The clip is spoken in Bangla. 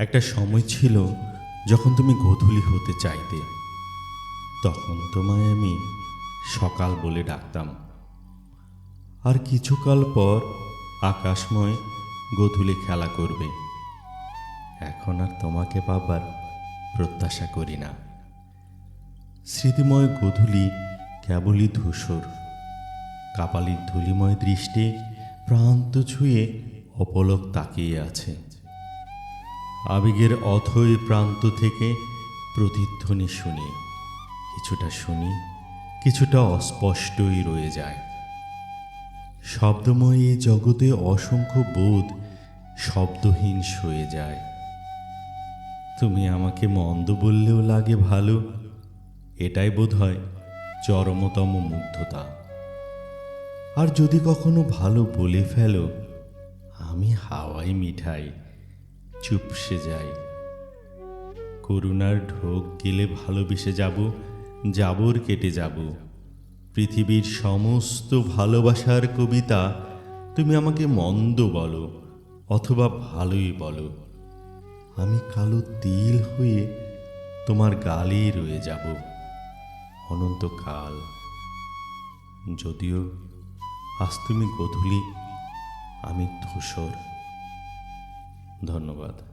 একটা সময় ছিল যখন তুমি গোধূলি হতে চাইতে। তখন তোমায় আমি সকাল বলে ডাকতাম। আর কিছুকাল পর আকাশময় গোধূলি খেলা করবে। এখন আর তোমাকে পাবার প্রত্যাশা করি না। স্মৃতিময় গোধূলি কেবলই ধূসর। কাপালির ধুলিময় দৃষ্টি প্রান্ত ছুঁয়ে অপলক তাকিয়ে আছে। আবেগের অথই প্রান্ত থেকে প্রতিধ্বনি শুনি। কিছুটা শুনি, কিছুটা অস্পষ্টই রয়ে যায়। শব্দময় এই জগতে অসংখ্য বোধ শব্দহীন সয়ে যায়। তুমি আমাকে মন্দ বললেও লাগে ভালো, এটাই বোধ হয় চরমতম মুগ্ধতা। আর যদি কখনো ভালো বলে ফেলো, আমি হাওয়াই মিঠাই। চুপসে যাই। করুণার ঢোক গেলে ভালোবেসে যাব, জাবর কেটে যাব। পৃথিবীর সমস্ত ভালোবাসার কবিতা তুমি আমাকে মন্দ বলো অথবা ভালোই বলো। আমি কালো তিল হয়ে তোমার গালেই রয়ে যাব। অনন্তকাল। যদিও আজ তুমি গধূলি, আমি ধূসর। ধন্যবাদ।